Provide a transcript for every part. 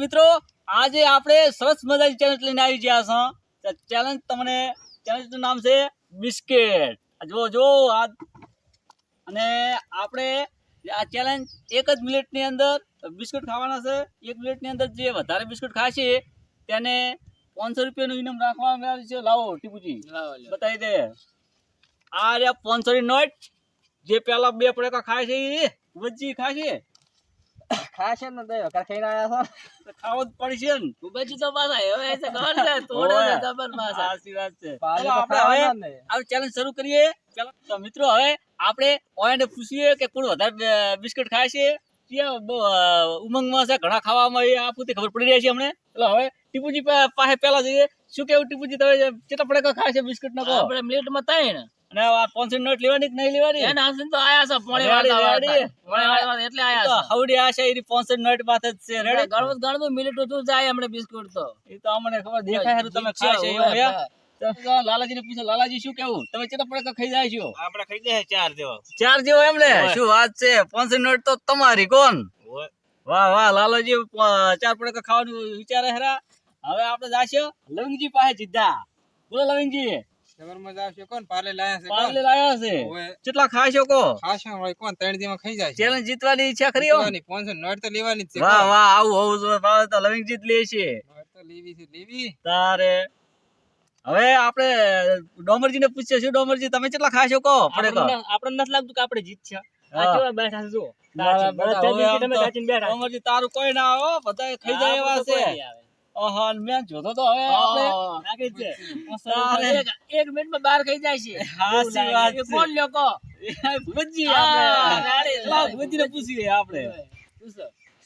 મિત્રો આજે આપણે સરસ મજાની ચેલેન્જ લઈને આવી ગયા છો. ચેલેન્જ તમને ચેલેન્જનું નામ છે બિસ્કિટ. આ જો જો આ. અને આપણે આ ચેલેન્જ એક જ મિનિટની અંદર બિસ્કુટ ખાવાના છે. એક મિનિટની અંદર જે વધારે બિસ્કુટ ખાશે તેને પાંચસો રૂપિયાનું ઇનામ રાખવામાં આવ્યું છે. લાવો ટીપુજી. બતાવી દે. આ રહ્યા પાંચસોની નોટ. જે પહેલાં બે પડેકા ખાય છે એ ખાય ખાશે. ખાશે ને દે વગર ખાઈને આયા તો ખાવો જ પડશે ને. બચી તો પાછા હવે એસે ખબર છે તોડે છે જબર પાછા. સાચી વાત છે. છો આપણે હવે આ ચેલેન્જ શરૂ કરીએ. ચાલો તો મિત્રો હવે આપણે ઓયાને પૂછીએ કે કોણ વધારે બિસ્કિટ ખાય છે? ઉમંગમાં છે ઘણા ખાવામાં એ આ પૂરતી ખબર પડી રહી છે અમને. એટલે હવે ટીપુજી પાસે પહેલા જઈએ. શું કેવું ટીપુજી તમે કેટલા પડે ખાય છે બિસ્કિટ નો આપણે મિનિટમાં ત્રણ અને આ પાંચસો નોટ લેવાની કે નહીં લેવાની? એ નાસિન તો આયા છે પોણી વાળતા એટલે આયા છે. હવડી આશા એની પાંચસો નોટ પાસે જ છે રેડી? ગણવું ગણવું મિનિટ તું જાય હમણાં બિસ્કુટ તો. એ તો અમને ખબર દેખાય હારું તમે ખાય છે એવું યા? લાલાજી ને પૂછો લાલાજી શું કેવું? તમે કેટલા પડેકા ખાઈ જાય છો? આપણે ખાઈ જાય ચાર જેવા. ચાર જેવો એમ ને શું વાત છે? પાંચસો નોટ તો તમારી કોણ? વાહ વાહ લાલાજી ચાર પડેકા ખાવાનું વિચારે હેરા. હવે આપણે જાશું લવિંગજી પાસે જીધા બોલો લવિંગજી. જબર આવશે. કોણ? પાર્લે લાયા છે પાર્લે લાયા છે. કેટલા ખાશો કો? ખાશે હોય કોણ? ત્રણ દીમાં ખાઈ જાય ચેલેન્જ જીતવાની ઈચ્છા ખરી હો? લેવાની, 500 નોટ તો લેવાની જ છે. વાહ વાહ આવું હોવું જોઈએ ભાવે તો લવિંગજી જ લે છે. નોટ તો લેવી છે લેવી. તારે. હવે આપણે ડોમરજી ને પૂછીએ શું ડોમરજી તમે કેટલા ખાશો કો? પડેકા આપણને નથી લાગતું કે આપણે જીતશે છે. બેઠા. તારું કોઈ ના આવે હો, બધા ખાઈ જાય એવા છે. ઓહો મેં જોતો તો હવે આપણે લાગે છે. એક એક મિનિટમાં બહાર ખાઈ જાય છે. હાચી વાત છે. કોણ લોકો? ભૂપતજી આપણે. રેડી. પૂછીએ આપણે.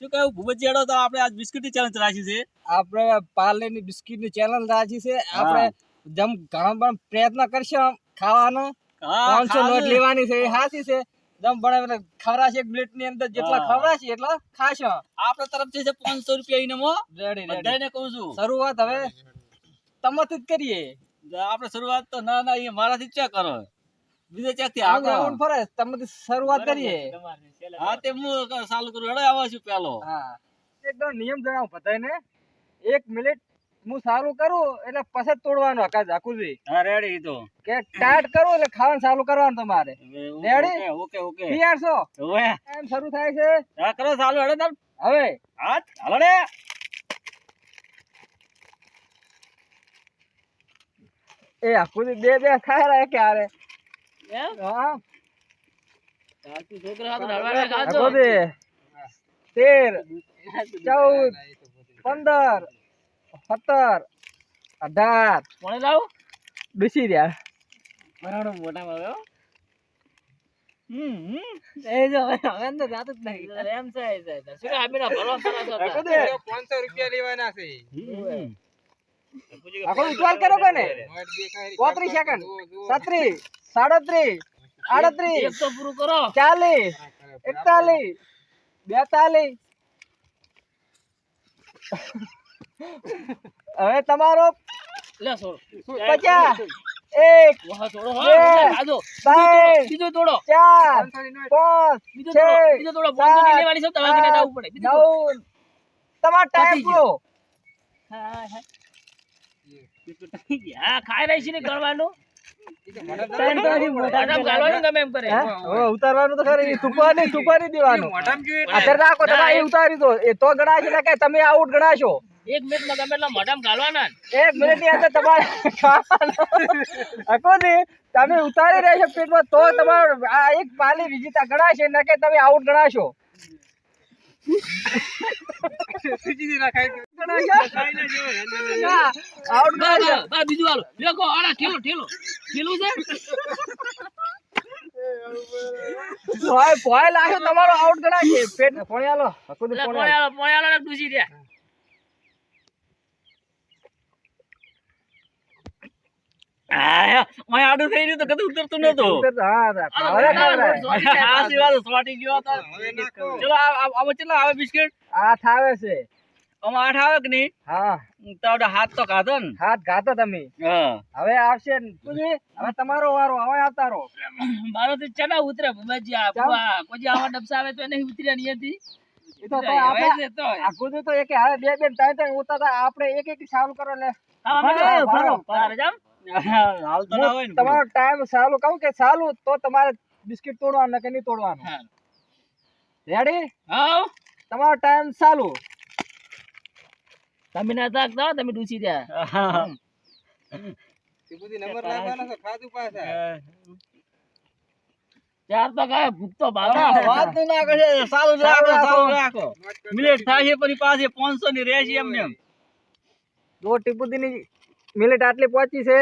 શું? કહ્યું? ભૂપતજી એડો તો આપણે આજ બિસ્કિટની ચેલેન્જ રાખી છે. આપણે પાર્લે ની બિસ્કિટની ચેનલ રાખી છે. આપણે જેમ ઘણા પણ પ્રયત્ન કરશું ખાવાનો હા, પાંચસો. નોટ લેવાની છે એ સાચી છે. જેમ બને ખવડાશે એક મિનિટની અંદર જેટલા હા. ખવડાશે એટલા ખાશો. આપણા તરફથી છે પાંચસો રૂપિયા ઇનામો રેડી રેડી બધાને કહું છું. શરૂઆત હવે તમાથી જ કરીએ. આપણે શરૂઆત તો ના ના એ મારાથી ચેક કરો. બીજે ચેકથી આગળ. આગળ ફરે તમારી શરૂઆત કરીએ. હા તે હું ચાલુ કરું હેડો આવા છું પેલો. હા. એકદમ નિયમ જણાવું બધાને એક મિનિટ હું સારું કરું એટલે પછી તોડવાનું આખા જાકુજી હા રેડી તો કે સ્ટાર્ટ કરું એટલે ખાવાનું ચાલુ કરવાનું તમારે. રેડી ઓકે ઓકે તૈયાર છો? એમ શરૂ થાય છે. હા કરો ચાલુ હેડો તમ. હવે. હાથ હાલો એ આકુજી બે બે ખાય રહ્યા ક્યારે? એમ? હા. છોકરા તેર ચૌદ પંદર સત્તર અઢાર. કોને લાવ ડૂસી રહ્યા. બરાબર પૂરું કરો. ચાલીસ એકતાલીસ બેતાલીસ. હવે તમારો લે છોડ. પચાસ? એક વાહ છોડો હો બે, ખાજો ત્રણ બીજો તોડો ચાર પાંચ બીજો તોડો બીજો તોડો પાંચસો ની લેવાની છે તમારે કને જવું પડે. નવ તમારો ટાઈમ પૂરો. હા હા. હા. ખાઈ રહી છે ને ગણવાનું મોઢામાં. ગાળવાનું ગમે એમ કરે? હે? હવે ઉતારવાનું તો ખરી. સુપારી સુપારી દેવાનું. અત્યારે રાખો તમે ઉતારી દો. એ તો ગણાશે કે તમે આઉટ ગણાશો. એક મિનિટમાં ગમે એટલા મોઢામાં ગાળવાના એક મિનિટની અંદર તમારે તમે ઉતારી રહેશો પેટમાં તો તમારો આ એક પાલી વિજેતા ગણાશે ન કે તમે આઉટ ગણાશો. બીજું હાલો. લેખો ઠેલો ઠેલો. ઠેલું છે? તમારો આઉટ ગણાશે. પેટ ફોણી આલો હકોજી, એટલે ફોણી પોણે આલો. આલો પોણે આલો ને ડૂસી દે આ, ઓય આડું થઈ રહ્યું તો કદી ઉતરતું નતું ચલો આમાં કેટલા આવે બિસ્કિટ? આઠ આવે છે. આમાં આઠ આવે કે નહીં? હા. તો હાથ તો કાઢો ને. હાથ ગાતો તમે. હવે આવશે હવે તમારો વારો હવે આવતા રહો. મારો તો ચના ઉતરે? ભૂમાજી આ ચાલ. બુઆ કોઈ આવા ડબસા આવે તો નહીં ઉતર્યા નહીં હતી એ તો તો આપણે છે આ કૂદું તો એકે હારે બે બે ત્રણ ત્રણ એક એક ચાલુ કરો એટલે હા. હાલ તો ના હોય ને તમારો ટાઈમ ચાલુ કહું કે ચાલુ? તો તમારે બિસ્કિટ તોડવાનું કે નહીં તોડવાનું? Ready how. તમારો ટાઈમ ચાલુ. તમે ના થાકતા હો, તમે ડૂસી જાય હા. ચાર તો કાંઈ ભૂખ તો ભાગે. હા, વાત ના કરશે સારું રાખો સારું રાખો. મિનિટ થાય છે પછી પાસે ની રહેશે એમને. એમ જો ટીપુદીની મિનિટ આટલી પહોંચી છે.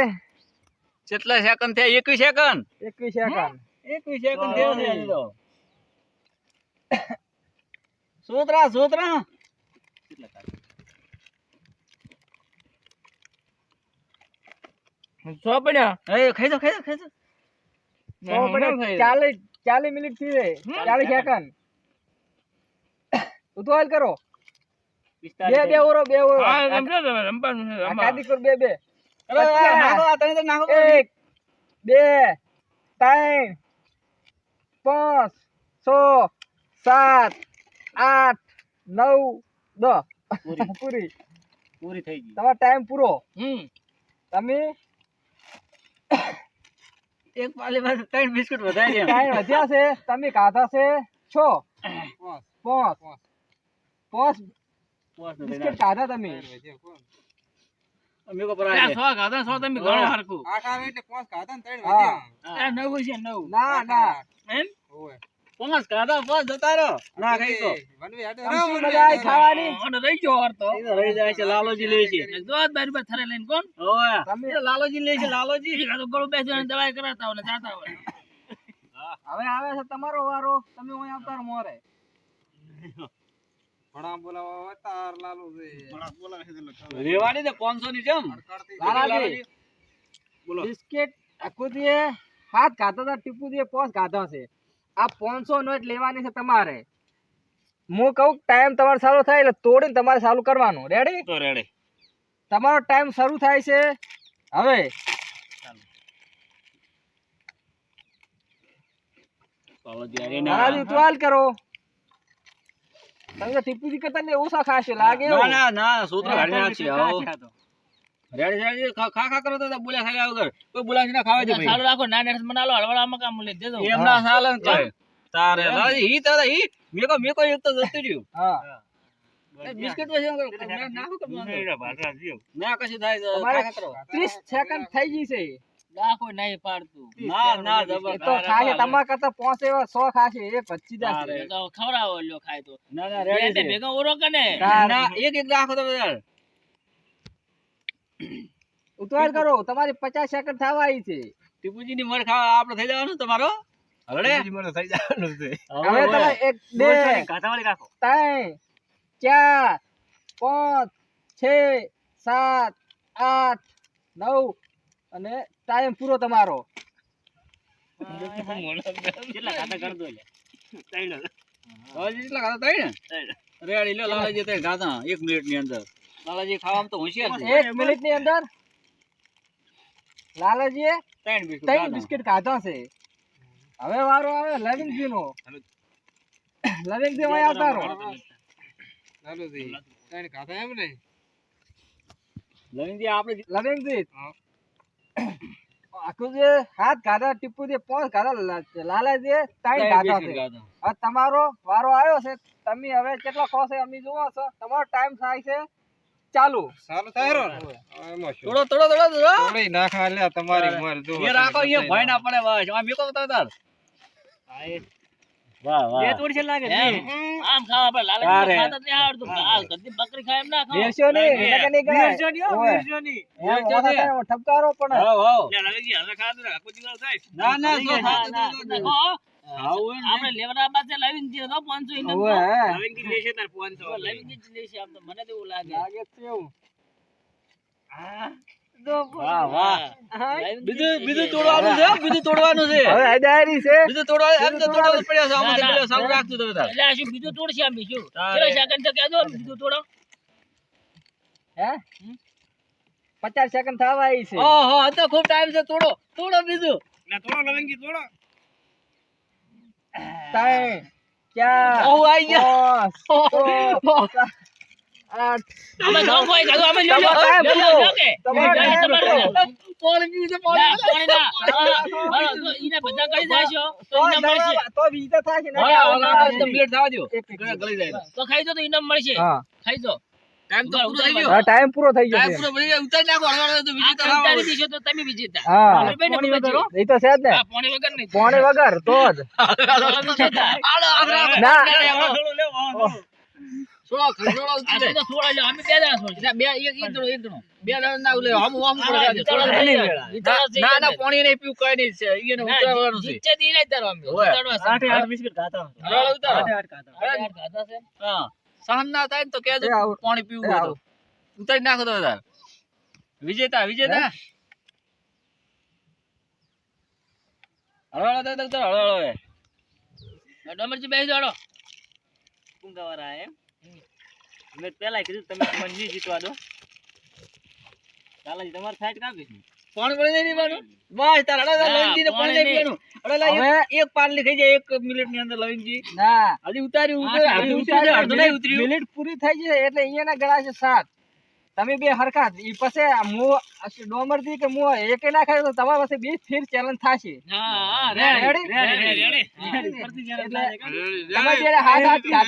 કેટલા સેકન્ડ થયા? એકવીસ સેકન્ડ એકવીસ સેકન્ડ એકવીસ સેકન્ડ થયો છે હજી સોતરા સોતરા. સો પડ્યા. એ ખાઈ દો ખાઈ દો ખાઈ દો. ચાલીસ ચાલીસ મિનિટથી ચાલીસ સેકન્ડ ઉતવાલ કરો. બે બે ઓરો બે ઓરો. હા, રમજો તમે, રમવાનું છે, રમવા. કાદીકુર બે બે. અરે, નાખો આ ત્રણ ત્રણ નાખો એક બે ત્રણ પાંચ છ સાત આઠ નવ દસ. પૂરી. પૂરી. થઈ ગઈ. તમારો ટાઈમ પૂરો. હમ. તમે? એક પાલી પાસે ત્રણ બિસ્કુટ વધારી વધ્યા છે. તમે ખાધા છે. છ? પાંચ. પાંચ બિસ્કિટ ખાધા તમે? અમે કો પર આ ખાધા, સો તમે ગણો હરખું. હા. આ નવ છે, નવ. ના ના. એમ? પાંચ કાઢા પાંચ જતા રહો ના ખાઈ તો. મજા ખાવાની? રહી ગયો હરતો. તો રહી જાય છે લાલોજી લે છે. એક આ પર થરે લઈને કોણ? ઓય. તમે લાલોજી લે છે લાલોજી. તો ગળું બેસીને દવાઈ કરાતા હોય જાતા હોય. હવે આવે છે તમારો વારો. તમે અહીં આવતા ની જેમ લાલાજી બિસ્કિટ હાથ ટીપુ દીએ છે. આ નોટ લેવાની છે તમારે. હું કહું ટાઈમ તમારો સારો થાય એટલે તોડીને તમારે ચાલુ કરવાનું. રેડી તો રેડે તમારો ટાઈમ શરૂ થાય છે. હવે. લાલોજી લાલાજી ઉતવાલ કરો. તમે તો ટીપુજી કરતા ને ઓછા ખાશે લાગે ના. ના ના સૂત્ર હાડી નાખશે આવો રેડી રેડી ખા ખા કરો તો બોલ્યા ખાલી વગર કોઈ બોલાશે ના ખાવા દે ભાઈ ચાલુ રાખો ના નેટ મનાલો હળવળામાં કામ લઈ દેજો એમ ના ચાલે ને કોઈ તારે લાલોજી હી તારે હી મેકો મેકો એક તો જતું રહ્યું હા બિસ્કિટ તો છે ના નાખો કે ના કશું થાય તો તમારે ખા ખા કરો ત્રીસ સેકન્ડ થઈ ગઈ છે ડાકો નહીં પાડતું. ના ના તો જબરદસ્ત તમારા કરતા પાંચ એવા સો ખાશે એક પચી તારે. તો ખવડાવો લ્યો ખાય તો. ના ના રેડી તે છે. ઓરો કને? ના એક એક રાખો તો બધા ઉતવાળ કરો તમારી પચાસ સેકન્ડ થવા આવી છે. ટીપુજી ની મર ખાવા આપણે થઈ જવાનું તમારો? હરડે હવે તમે એક બે કાંઠાવાળી રાખો. ત્રણ ચાર પાંચ છ સાત આઠ નવ અને ટાઈમ પૂરો તમારો. કેટલા ખાતા કર દો લે લાલાજી કેટલા ખાતા? ત્રણ? ને રેડી લો લાલાજી ત્રણ ખાતા. એક મિનિટની અંદર. લાલાજી ખાવામાં તો હોશિયાર છે. એક મિનિટની અંદર. લાલાજીએ ત્રણ બિસ્કુટ ત્રણ બિસ્કિટ ખાધા છે. હવે વારો આવે લવિંગજી નો લવિંગજી અહીં આવતા રહો. લવિંગજી આપણે લવિંગજી. આખું જે હાથ ખાધા ટીપુ જે પોસ ખાધા લાલા લાલાજીએ ત્રણ ત્રણ છે. હવે તમારો વારો આવ્યો છે તમે હવે કેટલા ખો છે અમે જોવો છો. તમારો ટાઈમ થાય છે ચાલુ. થોડો થોડો થોડો થોડો. તમારી એ રાખો અહીંયા ભય ના પડે બસ આ મેકો તો તાર વાહ. આમ ખાવા લાલચ ખાતા આવડતું. બકરી ખાય એમ ના ખાઓ. વેરશો ઠપકારો પણ. ના ના ના ના, સો ના, ખાતું ના, ના, ખાઓ. આવું હોય આપણે લેવડા પાસે લાવીને જે તો 500 ઇનામ ઓય, તો. હે. લાવીને જ લેશે આમ તો મને તો એવું લાગે. લાગે છે એવું. વાહ વાહ. હા. લાવીને જ બીજું બીજું તોડવાનું છે બીજું તોડવાનું છે. હવે ડાયરી છે. બીજું તોડવાનું એમ તો તોડવાનું. પડ્યો છે આમાં ના, ના. પેલો રાખતું તમે તાર. એટલે શું બીજું તોડશે આમ બીજું? ચલો સેકન્ડ તો કહેજો બીજું તોડો. હે? પચાસ સેકન્ડ થવા આવી છે. ઓહો આ તો ખૂબ ટાઈમ છે તોડો તોડો બીજું. તોડો ચાર આવી આઈ ગયા. અમે કોઈ અમે કે? તમારો. પાણી પીવું પાણી ના. ઈને બધા કરી તો મળશે. તો ને કમ્પ્લીટ થવા દો ગળા જાય તો ખાઈ જો તો મળશે હા ખાઈ જો ટાઈમ તો પૂરો થઈ ગયો હા ટાઈમ પૂરો થઈ ગયો ટાઈમ પૂરો થઈ ગયો ઉતારી નાખો હળવાળો તો વિજેતા કંટાળી દીશો તો તમે વિજેતા હા બરાબર ને, એ તો છે જ ને પાણી વગર નહીં પાણી વગર તો જ ના છોડો ખસોડો આ ઉતારે તો થોડા અમે બે જણા છો. બે એક એક દણો એક દણો બે દણો ના ઉલે હમ હમ પડે પાણી નહીં પીવું કઈ નહીં છે. એને ઉતારવાનું છે. નીચે દી નહીં તારવા અમે. ઓય. ઉતારવા છે. હળવાળો ઉતારો આઠ ખાધા છે. હા. સહન ના થાય ને તો કહેજો પાણી પીવું હોય ઉતારી નાખો તો વિજેતા વિજેતા. હળવાળો તો હળવાળો. આ ડોમરજી બેસી જાડો. કુંગાવાળા એમ? મેં પહેલા કીધું તમે મને નહીં જીતવા દો. લાલાજી તમારે સાઈડ કાપી પાણી પણ નહીં પીવાનું બસ તાર અડા ના, ને પાણી નહીં પીવાનું. હળો એક- પાટલી થઈ જાય એક મિનિટની અંદર લવિંગજી. ના. હજી ઉતારી ઉતારી ઉતર્યું. મિનિટ પૂરી થઈ છે એટલે અહીંયાના ગળા છે સાત. તમે બે હરખા ઈ પછી મુ ડોમરથી કે મુ એક ના ખાય તો તમારા પાસે બે ફીર ચેલેન્જ થશે. તમે જ્યારે હાથ હાથ પતી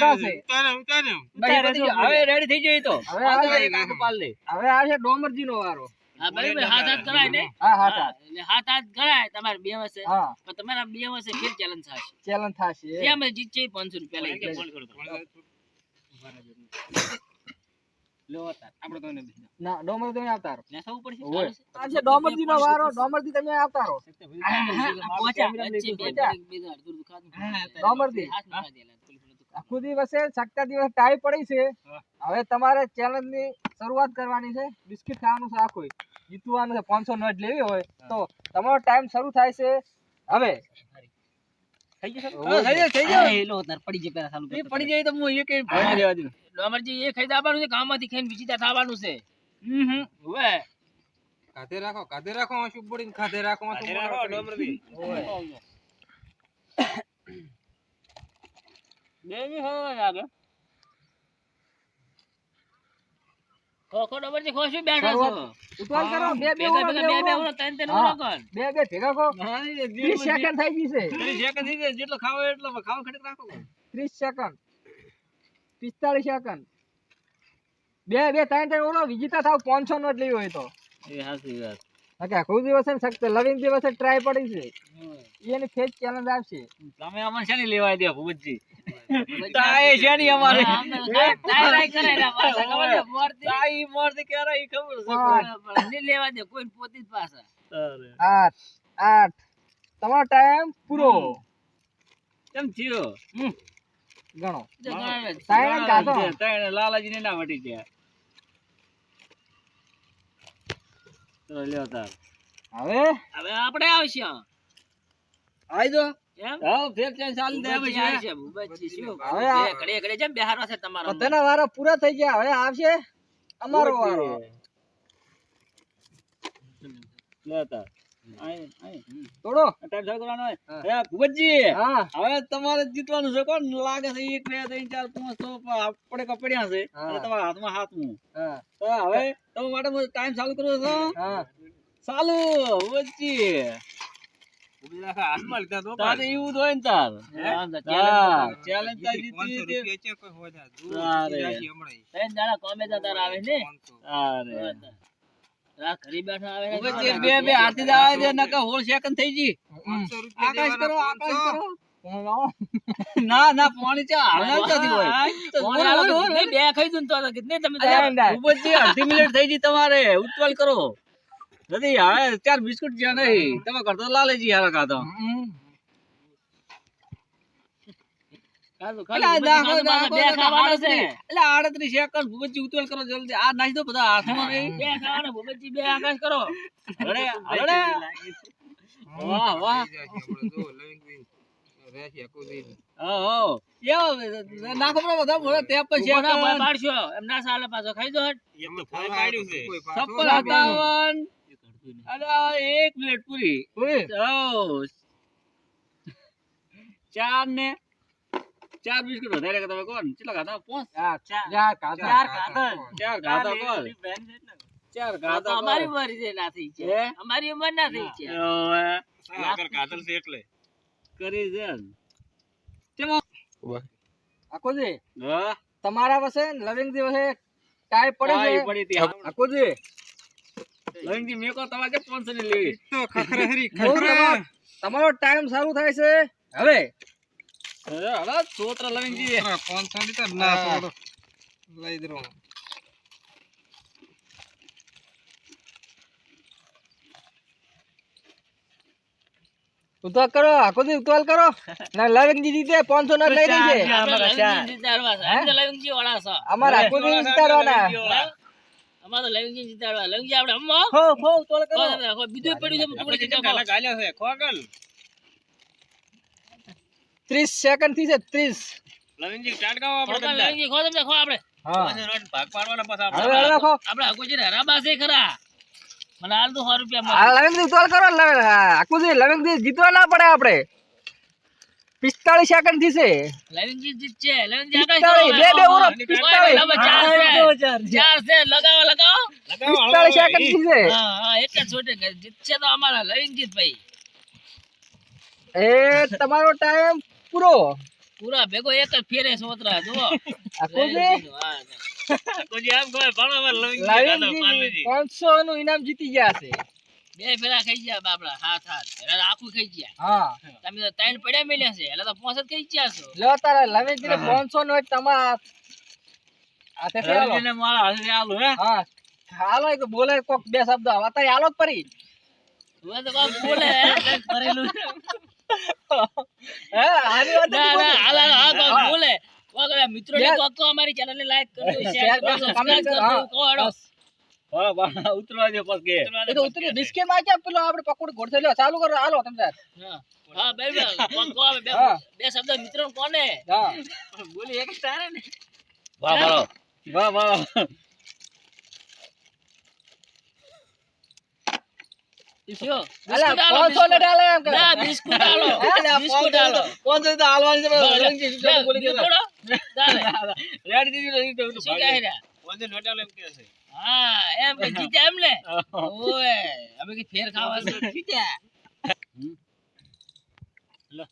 ગયું. હવે રેડી થઈ જઈ તો. હવે આ એક આખું પાડ લે. હવે આ છે ડોમરજી નો વારો. હા, બરાબર, હાથ હાથ કરાય ને? હા હાથ હાથ. એટલે હાથ હાથ કરાય, તમારે બે વર્ષે હા. પણ તમારા બે વર્ષે ફેર ચેલેન્જ થશે. ચેલેન્જ થશે. અમે જીતશે 500 રૂપિયા લઈ જાય. લ્યો અતાર. આપણે તો એને બીજા. ના ડોમર તમે આવતા રહો નેસાવું પડશે? ઓય. આ છે ડોમરજી નો વારો ડોમરજી તમે આવતા રહો પહોંચ્યા. વચ્ચે બે પહોંચ્યા. બે બે અડધું અડધું ખાધું. ડોમરજી. હાથ મુકા દેલા, થોડી થોડી દુખાય. આખું દિવસે સકતા દિવસ ટાઈ પડી છે હવે તમારે ચેલેન્જની શરૂઆત કરવાની છે બિસ્કિટ ખાવાનું છે આખું જીતવાનું છે પાંચસો નોટ લેવી હોય તો તમારો ટાઈમ શરૂ થાય છે હવે થઈ ગયું સર? થઈ ગયું, થઈ ગયું. હા, એ લો અતાર પડી જાય પેલા ચાલુ એ પડી જાય તો હું એ કઈ ભાઈ દેવા દઉં. ડોમરજી એ ખાઈ જવાનું છે ગામમાંથી ખાઈને વિજેતા થવાનું છે. હમ હમ. ઓવે. કાધે રાખો ખાતે રાખો શું પડીને ખાધે રાખો બે બી હોય આગળ. ખો ખો ડોમરજી ખો બેઠા છો. ઉતવાલ કરો બે બે ઉરો, બે બે ઉરો. ઉરો, ત્રણ ત્રણ ઉરો કર. બે બે ભેગા કહો હા, એ ત્રીસ જે- સેકન્ડ થઈ ગઈ છે. ત્રીસ સેકન્ડ થઈ જાય જેટલો ખાવો એટલો ખાવા ખડક રાખો ત્રીસ સેકન્ડ. પિસ્તાળીસ સેકન્ડ. બે બે ત્રણ ત્રણ ઓરો વિજેતા થાવ પાંચસો નોટ લેવી હોય તો. એ વાત. આખું દિવસ ને સખ્ત લવિંગ દિવસે ટ્રાય પડી છે. એની ફેજ ચેલેન્જ આવશે. તમે અમને શેની લેવાય દે ભૂપતજી? તાય ને અમારે. તો કરાય ના છે? મોરથી. તાઈ મોરથી ક્યારે ઈ ખબર છે? હા. લેવા દે કોઈ પોતે જ પાછા. આઠ આઠ. તમારો ટાઈમ પૂરો. કેમ થયો? ગણો. જો ગણાવે છે. ત્રણ કાઢો. ના વટી ગયા ચલો લ્યો તાર. હવે? હવે આપણે આવશે. આઈ દો હવે તમારો બધાના વારો પૂરા થઈ ગયા. હવે આવશે અમારો વારો. લે તાર આય આય. તોડો. ટાઈમ ચાલુ કરવાનો હોય. હા. હે. ભૂપતજી હવે તમારે જીતવાનું છે કોણ? લાગે છે એક બે ત્રણ ચાર પાંચ તો પણ આપણે કપડ્યા છે. તમારા હાથમાં હાથમાં હવે તમે માટે ટાઈમ ચાલુ કરો છો. ચાલુ ભૂપતજી તારે એવું હોય ને તાર. આમ તો હા challenge ચેલેન્જ તાર જીતી જીતી તારે. ત્રણ દાડા કોમે જતા આવે ને? તારે. ઘરે બેઠા આવે બે બે હાથી દાવા દે નકા હોળ સેકન્ડ થઈ જી આકાશ કરો આકાશ કરો. ના ના પાણી ચાલ હાલના નથી હોય. આવે બે ખાઈ દઉં ને તો કેટલી તમે ભૂપતજી અડધી મિનિટ થઈ ગઈ તમારે. ઉત્તવાલ કરો. નથી હવે અત્યારે બિસ્કુટ જ્યાં નહીં તમે કરતો લાલેજી હારા ખાતો આડત્રીસ. અલા, ભૂપતજી ઉત્તવાલ કરો જલ્દી. આ નાખી દો બધા હાથમાં રહી બે. ખાવાના ભૂપતજી બે આકાશ કરો. હળે હળે વાહ વાહ. હા હા. યો નાખો બધા ચાલે અરે એક પ્લેટ પૂરી. ચાર ને? ચાર બિસ્કુટ વધારે કે તમે કોણ કેટલા ખાતા પાંચ? ચાર. ચાર ખાધા. ચાર ખાધા. ચાર ખાધા કોણ ચાર તો અમારી ઉંમર છે. ના થઈ છે. અમારી ઉંમર ના થઈ છે ઓવે. કરી છે ને. ચેમો? હા? તમારા પાસે લવિંગ દિવસે ટાઈ પડે છે. ઈ પડી હતી. કો તમારે કોણ તમારે કે 500 ની હરી બહુ તમારો- ટાઈમ સારું થાય છે. હવે. અરે, હળો, સોતરા લવિંગજી ઉતવાલ કરો ના ઉતવાલ કરો ના લવિંગજી જીતે પાંચસો નોટ લઈ રહી છે ચાર. આપણે આમાં લવિંગજી છે. અમે તો લવિંગજી વાળા છે. આખો દી જીતાડવાના અમારે તો લવિંગજી જીતાડવા. લવિંગજી આપણે હમો. હો હો ઉતવાલ કરો. કહો બીજું પડ્યું છે ટુકડી ખીચા ત્રીસ સેકન્ડથી છે ત્રીસ. ખો તમે, લવિંગજી ખો તમે, ખો આપણે. હા. હવે હવે રાખો. આપણે હકુજીને હરાબા છે ખરા. મને હાલ તો સો રૂપિયા આ મળે. લવિંગજી ઉતવાલ કરો લવિંગ આખુજી લવિંગજી જીતવા ના પડે આપણે. પિસ્તાળીસ સેકન્ડથી છે લવિંગજી જીતશે. લવિંગજી આગળ પિસ્તાળીસ બે બે ઓરો ઓય, પિસ્તાળીસ. નંબર ચાર છે. લગાવો, લગાવો. પિસ્તાળીસ સેકન્ડથી છે હા, હા, એક જ છોટે જીતશે તો અમારા લવિંગજી ભાઈ એ તમારો ટાઈમ પૂરો. પૂરા ભેગો એક જ ફેરે સોતરા જુઓ. લવિંગજી પાંચસો નું ઇનામ જીતી ગયા છે. બે ફેરા ખાઈ ગયા બાપડા હાથ હાથ. એટલે આખું ખાઈ ગયા. હા. તમે તો ત્રણ પડ્યા મેલ્યા છે એટલે તો પોસ જ ખાઈ ગયા છો. લો તારા લવિંગજી ને પાંચસો નો તમારા આલો. લવિંગજીને મારા હાથે આલો હે? હા. હાલો એક બોલે કોક બે શબ્દ. અત્યારે હાલો જ પરી તું તો કોક બોલે કરેલું. હે આની વાત ના ના હાલ હાલ હાલ કોક બોલે. કોક મિત્રો ને કોક તો અમારી ચેનલ ને લાઈક કરજો શેર કરજો સબસ્ક્રાઇબ કરજો. હા. હા, બા, ઉતરવા દે પછી. કે. એ તો ઉતરી બિસ્કિટમાં ક્યાં પેલો આપણે પકોડી ઘોડશે લ્યો ચાલુ કરો હાલો તમે તાર હા હા બરાબર કોક કહો બે બે શબ્દ મિત્રો કોને હા. બોલી એક તારે ને. વાહ, વાહ. વાહ, વાહ. બે, બે. રેડ દીધી તો ઈ તો શું કહે રહ્યા? હા એમ કે જીત્યા એમ ને? ઓય અમે કે ફેર ખાવા છે જીત્યા લો.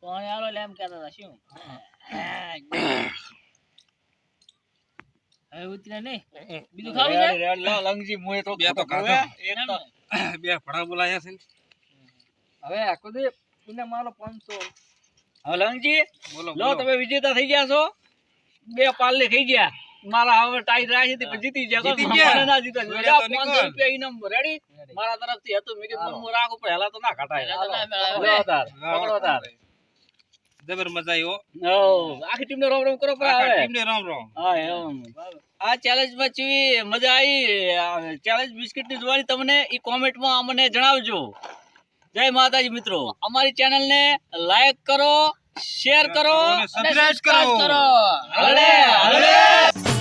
કોણ આલો લે એમ હતા શું? હવે ઉતરે નહીં? બીજું ખાવું છે? લો, મુએ તો? એક તો. હવે આખો દે મારો પાંચસો. હવે લવિંગજી, લો, તમે વિજેતા થઈ ગયા છો? બે પાલ્લે ખાઈ ગયા. મારા હવે ટાઈ રાખી હતી પણ જીતી ગયા. જીતી ગયા. ના જીતા. લ્યો, પાંચસો રૂપિયા ઇનામ રેડી મારા તરફથી હતું. મેં કીધું હું રાખું પણ હેલા તો ના ઘટાય તો તાર, પકડો તાર. જબર મજા આવ્યો ઓ આખી ટીમને રોમ રોમ કરો પણ આવે ટીમને રામ રામ. હા એમ. આ ચેલેન્જમાં ચેવી મજા આવી. ચેલેન્જ બિસ્કિટની જોવાની તમને ઈ કોમેન્ટમાં અમને જણાવજો. જય માતાજી મિત્રો. અમારી ચેનલ ને લાઈક કરો શેર કરો સબસ્ક્રાઇબ કરો. હળે હળે.